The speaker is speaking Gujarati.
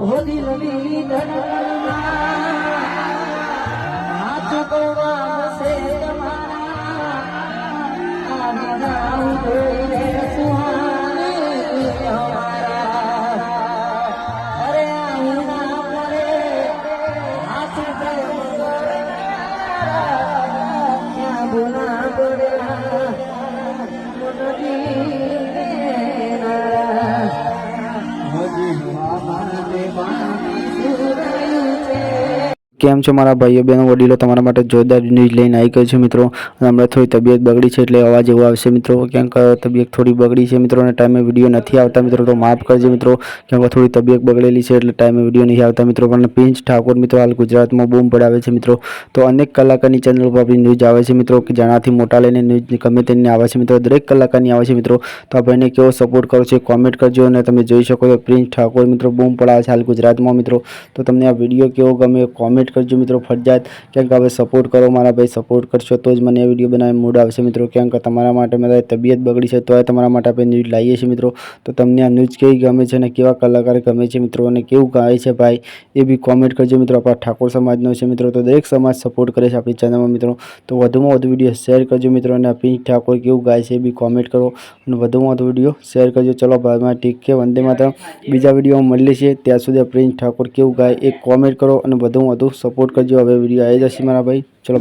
હો દિલની ધડકનમાં હાથ કેમ છો મારા ભાઈઓ બહેનો, વડીલો? તમારા માટે જોરદાર ન્યૂઝ લઈને આવી ગયો છે મિત્રો. હમણાં થોડી તબિયત બગડી છે એટલે અવાજ એવો આવશે મિત્રો. ક્યાંક તબિયત થોડી બગડી છે મિત્રો અને ટાઈમે વીડિયો નથી આવતા મિત્રો. તો માફ કરજો મિત્રો. ક્યાંક થોડી તબિયત બગડેલી છે એટલે ટાઈમે વીડિયો નહીં આવતા મિત્રો. પણ પિંચ ઠાકોર મિત્રો હાલ ગુજરાતમાં બૂમ પડાવે છે મિત્રો. તો અનેક કલાકારની ચેનલ પર આપણી ન્યૂઝ આવે છે મિત્રો કે જેનાથી મોટા લઈને ન્યૂઝ ગમે તેની આવે છે મિત્રો. દરેક કલાકારની આવે છે મિત્રો. તો આ ભાઈને કેવો સપોર્ટ કરો છો કોમેન્ટ કરજો અને તમે જોઈ શકો છો પ્રિન્સ ઠાકોર મિત્રો બૂમ પડાવે છે હાલ ગુજરાતમાં મિત્રો. તો તમને આ વીડિયો કેવો ગમે કોમેન્ટ કરજો મિત્રો ફરજિયાત. ક્યાંક હવે સપોર્ટ કરો, મારા ભાઈ સપોર્ટ કરશો તો જ મને વીડિયો બનાવી મૂડ આવશે મિત્રો. ક્યાંક તમારા માટે મારી તબિયત બગડી છે તો તમારા માટે આપણે ન્યૂઝ લાવીએ છીએ મિત્રો. તો તમને આ ન્યૂઝ કેવી ગમે છે અને કેવા કલાકાર ગમે છે મિત્રો અને કેવું ગાય છે ભાઈ, એ બી કોમેન્ટ કરજો મિત્રો. આપણા ઠાકોર સમાજનો છે મિત્રો, તો દરેક સમાજ સપોર્ટ કરે છે આપણી ચેનલમાં મિત્રો. તો વધુમાં વધુ વીડિયો શેર કરજો મિત્રો અને પિંક ઠાકોર કેવું ગાય છે એ બી કોમેન્ટ કરો અને વધુમાં વધુ વીડિયો શેર કરજો. ચલો ભાઈમાં ઠીક છે, વંદે માતા બીજા વિડીયોમાં મળીએ છીએ. ત્યાં સુધી પ્રિન્સ ઠાકોર કેવું ગાય એ કોમેન્ટ કરો અને વધુમાં વધુ સપોર્ટ કરજો. હવે વીડિયો આવી જશે મારા ભાઈ. ચલો.